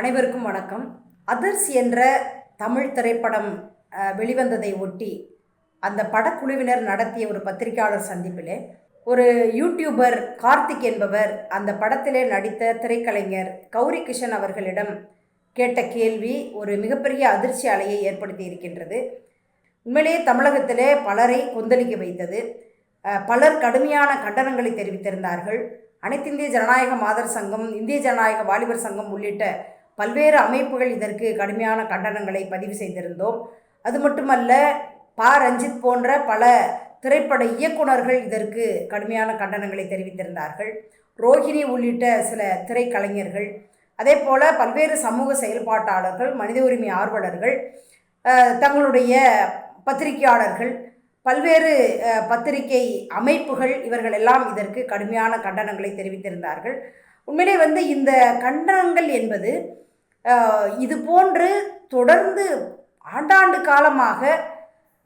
அனைவருக்கும் வணக்கம். அதர்ஸ் என்ற தமிழ் திரைப்படம் வெளிவந்ததை ஒட்டி அந்த படக்குழுவினர் நடத்திய ஒரு பத்திரிகையாளர் சந்திப்பிலே ஒரு யூடியூபர் கார்த்திக் என்பவர் அந்த படத்திலே நடித்த திரைக்கலைஞர் கௌரி கிஷன் அவர்களிடம் கேட்ட கேள்வி ஒரு மிகப்பெரிய அதிர்ச்சி அலையை ஏற்படுத்தி இருக்கின்றது. உண்மையிலேயே தமிழகத்திலே பலரை கொந்தளிக்க வைத்தது. பலர் கடுமையான கண்டனங்களை தெரிவித்திருந்தார்கள். அனைத்திந்திய ஜனநாயக மாதர் சங்கம் இந்திய ஜனநாயக வாலிபர் சங்கம் உள்ளிட்ட பல்வேறு அமைப்புகள் இதற்கு கடுமையான கண்டனங்களை பதிவு செய்திருந்தோம். அது மட்டுமல்ல ப. ரஞ்சித் போன்ற பல திரைப்பட இயக்குனர்கள் இதற்கு கடுமையான கண்டனங்களை தெரிவித்திருந்தார்கள். ரோஹிணி உள்ளிட்ட சில திரைக்கலைஞர்கள் அதே போல் பல்வேறு சமூக செயல்பாட்டாளர்கள் மனித உரிமை ஆர்வலர்கள் தங்களுடைய பத்திரிகையாளர்கள் பல்வேறு பத்திரிகை அமைப்புகள் இவர்கள் எல்லாம் இதற்கு கடுமையான கண்டனங்களை தெரிவித்திருந்தார்கள். உண்மையிலே வந்து இந்த கண்டனங்கள் என்பது இது போன்று தொடர்ந்து ஆண்டாண்டு காலமாக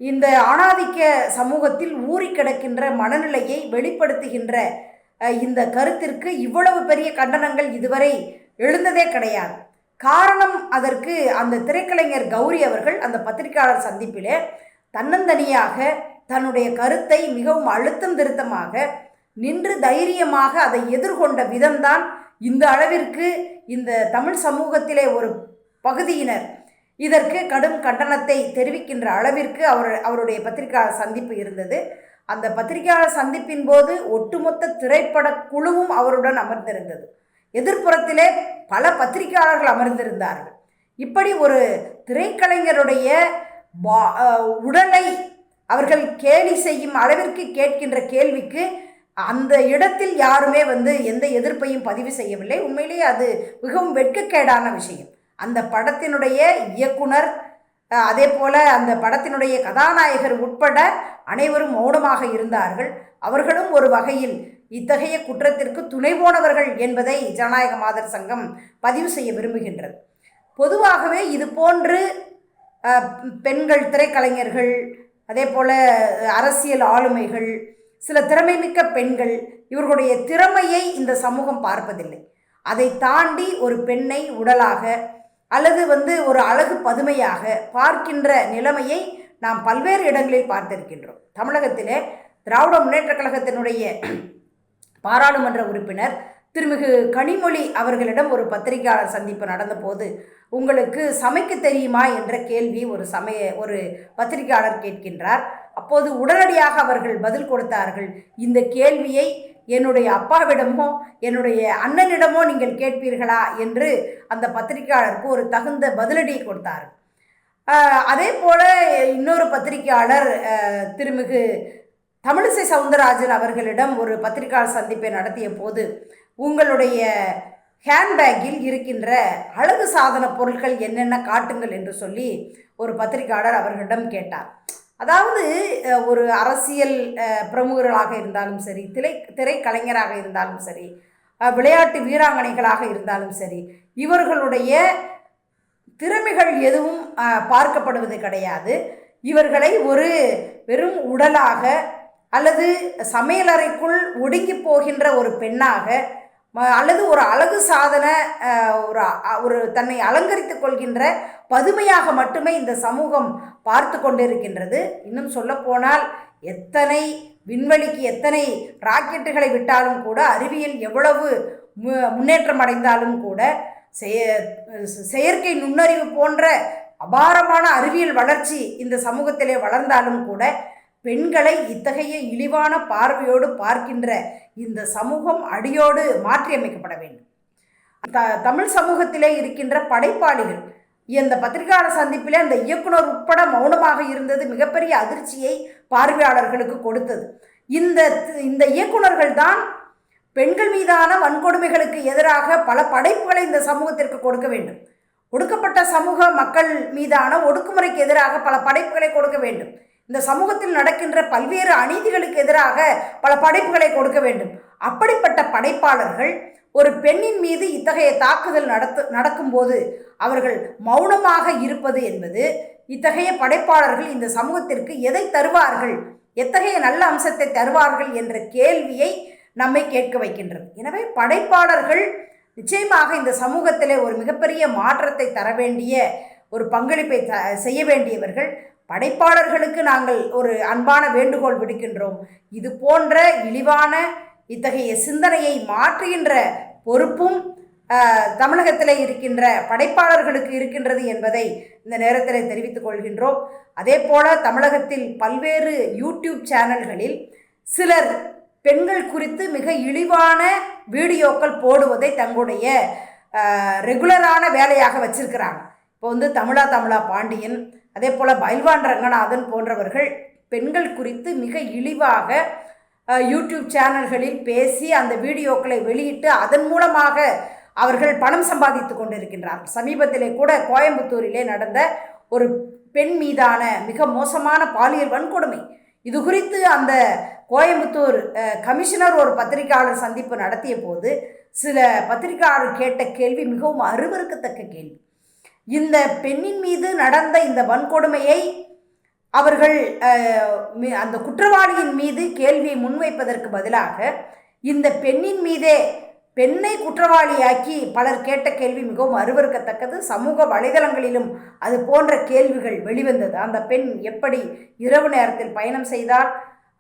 இந்த ஆணாதிக்க சமூகத்தில் ஊறி கிடக்கின்ற மனநிலையை வெளிப்படுத்துகின்ற இந்த கருத்திற்கு இவ்வளவு பெரிய கண்டனங்கள் இதுவரை எழுந்ததே கிடையாது. காரணம் அதற்கு அந்த திரைக்கலைஞர் கௌரி அவர்கள் அந்த பத்திரிகையாளர் சந்திப்பிலே தன்னந்தனியாக தன்னுடைய கருத்தை மிகவும் அழுத்தம் திருத்தமாக நின்று தைரியமாக அதை எதிர்கொண்ட விதம்தான் இந்த அளவிற்கு இந்த தமிழ் சமூகத்திலே ஒரு பகுதியினர். இதற்கு கடும் கண்டனத்தை தெரிவிக்கின்ற அளவிற்கு அவர் அவருடைய பத்திரிகையாளர் சந்திப்பு இருந்தது. அந்த பத்திரிகையாளர் சந்திப்பின் போது ஒட்டுமொத்த திரைப்பட குழுவும் அவருடன் அமர்ந்திருந்தது. எதிர்ப்புறத்திலே பல பத்திரிகையாளர்கள் அமர்ந்திருந்தார்கள். இப்படி ஒரு திரைக்கலைஞருடைய பா- உடலை அவர்கள் கேலி செய்யும் அளவிற்கு கேட்கின்ற கேள்விக்கு அந்த இடத்தில் யாருமே வந்து எந்த எதிர்ப்பையும் பதிவு செய்யவில்லை. உண்மையிலேயே அது மிகவும் வெட்கக்கேடான விஷயம். அந்த படத்தினுடைய இயக்குனர் அதே போல அந்த படத்தினுடைய கதாநாயகர் உட்பட அனைவரும் மௌனமாக இருந்தார்கள். அவர்களும் ஒரு வகையில் இத்தகைய குற்றத்திற்கு துணை போனவர்கள் என்பதை ஜனநாயக மாதர் சங்கம் பதிவு செய்ய விரும்புகின்றது. பொதுவாகவே இது போன்று பெண்கள் திரைக்கலைஞர்கள் அதே போல் அரசியல் ஆளுமைகள் சில திறமைமிக்க பெண்கள் இவர்களுடைய திறமையை இந்த சமூகம் பார்ப்பதில்லை. அதை தாண்டி ஒரு பெண்ணை உடலாக அல்லது வந்து ஒரு அழகு பதுமையாக பார்க்கின்ற நிலைமையை நாம் பல்வேறு இடங்களில் பார்த்திருக்கின்றோம். தமிழகத்திலே திராவிட முன்னேற்ற கழகத்தினுடைய பாராளுமன்ற உறுப்பினர் திருமிகு கனிமொழி அவர்களிடம் ஒரு பத்திரிகையாளர் சந்திப்பு நடந்தபோது உங்களுக்கு சமைக்க தெரியுமா? என்ற கேள்வி ஒரு சமய ஒரு பத்திரிகையாளர் கேட்கின்றார். அப்போது உடனடியாக அவர்கள் பதில் கொடுத்தார்கள். இந்த கேள்வியை என்னுடைய அப்பாவிடமோ என்னுடைய அண்ணனிடமோ நீங்கள் கேட்பீர்களா? என்று அந்த பத்திரிகையாளருக்கு ஒரு தகுந்த பதிலடி கொடுத்தார். அதே போல் இன்னொரு பத்திரிகையாளர் திருமிகு தமிழிசை சவுந்தரராஜன் அவர்களிடம் ஒரு பத்திரிகையாளர் சந்திப்பை நடத்திய போது உங்களுடைய ஹேண்ட்பேக்கில் இருக்கின்ற அழகு சாதன பொருட்கள் என்னென்ன காட்டுங்கள் என்று சொல்லி ஒரு பத்திரிகையாளர் அவர்களிடம் கேட்டார். அதாவது ஒரு அரசியல் பிரமுகர்களாக இருந்தாலும் சரி திரை திரைக்கலைஞராக இருந்தாலும் சரி விளையாட்டு வீராங்கனைகளாக இருந்தாலும் சரி இவர்களுடைய திறமைகள் எதுவும் பார்க்கப்படுவது கிடையாது. இவர்களை ஒரு வெறும் உடலாக அல்லது சமையலறைக்குள் ஒடுங்கி போகின்ற ஒரு பெண்ணாக அல்லது ஒரு அழகு சாதன ஒரு ஒரு தன்னை அலங்கரித்துக் கொள்கின்ற பதுமையாக மட்டுமே இந்த சமூகம் பார்த்து கொண்டிருக்கின்றது. இன்னும் சொல்லப்போனால் எத்தனை விண்வெளிக்கு எத்தனை ராக்கெட்டுகளை விட்டாலும் கூட அறிவியல் எவ்வளவு மு- முன்னேற்றம் அடைந்தாலும் கூட செய- செயற்கை நுண்ணறிவு போன்ற அபாரமான அறிவியல் வளர்ச்சி இந்த சமூகத்திலே வளர்ந்தாலும் கூட பெண்களை இத்தகைய இழிவான பார்வையோடு பார்க்கின்ற இந்த சமூகம் அடியோடு மாற்றியமைக்கப்பட வேண்டும். த தமிழ் சமூகத்திலே இருக்கின்ற படைப்பாளிகள் இந்த பத்திரிகையாளர் சந்திப்பிலே அந்த இயக்குனர் உட்பட மௌனமாக இருந்தது மிகப்பெரிய அதிர்ச்சியை பார்வையாளர்களுக்கு கொடுத்தது. இந்த இந்த இயக்குனர்கள் தான் பெண்கள் மீதான வன்கொடுமைகளுக்கு எதிராக பல படைப்புகளை இந்த சமூகத்திற்கு கொடுக்க வேண்டும். ஒடுக்கப்பட்ட சமூக மக்கள் மீதான ஒடுக்குமுறைக்கு எதிராக பல படைப்புகளை கொடுக்க வேண்டும். இந்த சமூகத்தில் நடக்கின்ற பல்வேறு அநீதிகளுக்கு எதிராக பல படைப்புகளை கொடுக்க வேண்டும். அப்படிப்பட்ட படைப்பாளர்கள் ஒரு பெண்ணின் மீது இத்தகைய தாக்குதல் நடத்து நடக்கும்போது அவர்கள் மௌனமாக இருப்பது என்பது இத்தகைய படைப்பாளர்கள் இந்த சமூகத்திற்கு எதை தருவார்கள்? எத்தகைய நல்ல அம்சத்தை தருவார்கள் என்ற கேள்வியை நம்மை கேட்க வைக்கின்றது. எனவே படைப்பாளர்கள் நிச்சயமாக இந்த சமூகத்தில் ஒரு மிகப்பெரிய மாற்றத்தை தர வேண்டிய ஒரு பங்களிப்பை த செய்ய வேண்டியவர்கள் படைப்பாளர்களுக்கு நாங்கள் ஒரு அன்பான வேண்டுகோள் விடுக்கின்றோம். இது போன்ற இழிவான இத்தகைய சிந்தனையை மாற்றுகின்ற பொறுப்பும் தமிழகத்தில் இருக்கின்ற படைப்பாளர்களுக்கு இருக்கின்றது என்பதை இந்த நேரத்தில் தெரிவித்துக் கொள்கின்றோம். அதே போல தமிழகத்தில் பல்வேறு யூடியூப் சேனல்களில் சிலர் பெண்கள் குறித்து மிக இழிவான வீடியோக்கள் போடுவதை தங்களுடைய ரெகுலரான வேலையாக வச்சிருக்கிறாங்க. இப்போ வந்து தமிழா தமிழா பாண்டியன் அதே போல் பைல்வான் ரங்கநாதன் போன்றவர்கள் பெண்கள் குறித்து மிக இழிவாக யூடியூப் சேனல்களில் பேசி அந்த வீடியோக்களை வெளியிட்டு அதன் மூலமாக அவர்கள் பணம் சம்பாதித்து கொண்டிருக்கின்றார்கள். சமீபத்திலே கூட கோயம்புத்தூரிலே நடந்த ஒரு பெண் மீதான மிக மோசமான பாலியல் வன்கொடுமை. இது குறித்து அந்த கோயம்புத்தூர் கமிஷனர் ஒரு பத்திரிகையாளர் சந்திப்பு நடத்திய போது சில பத்திரிகையாளர் கேட்ட கேள்வி மிகவும் அருவருக்கத்தக்க கேள்வி. இந்த பெண்ணின் மீது நடந்த இந்த வன்கொடுமையை அவர்கள் அந்த குற்றவாளியின் மீது கேள்வியை முன்வைப்பதற்கு பதிலாக இந்த பெண்ணின் மீதே பெண்ணை குற்றவாளியாக்கி பலர் கேட்ட கேள்வி மிகவும் அருவருக்கத்தக்கது. சமூக வலைதளங்களிலும் அது போன்ற கேள்விகள் வெளிவந்தது. அந்த பெண் எப்படி இரவு நேரத்தில் பயணம் செய்தார்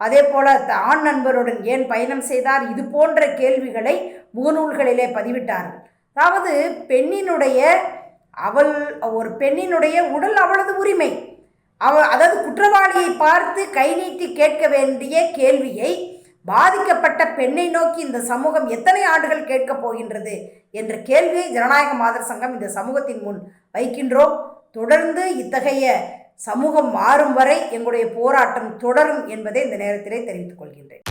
அதே போல ஆண் நண்பருடன் ஏன் பயணம் செய்தார்? இது போன்ற கேள்விகளை முகநூல்களிலே பதிவிட்டார்கள். அதாவது பெண்ணினுடைய அவள் ஒரு பெண்ணினுடைய உடல் அவளது உரிமை. அவ அதாவது குற்றவாளியை பார்த்து கை நீட்டி கேட்க வேண்டிய கேள்வியை பாதிக்கப்பட்ட பெண்ணை நோக்கி இந்த சமூகம் எத்தனை ஆண்டுகள் கேட்கப் போகின்றது என்ற கேள்வியை ஜனநாயக மாதர் சங்கம் இந்த சமூகத்தின் முன் வைக்கின்றோம். தொடர்ந்து இத்தகைய சமூகம் மாறும் வரை எங்களுடைய போராட்டம் தொடரும் என்பதை இந்த நேரத்திலே தெரிவித்துக் கொள்கின்றேன்.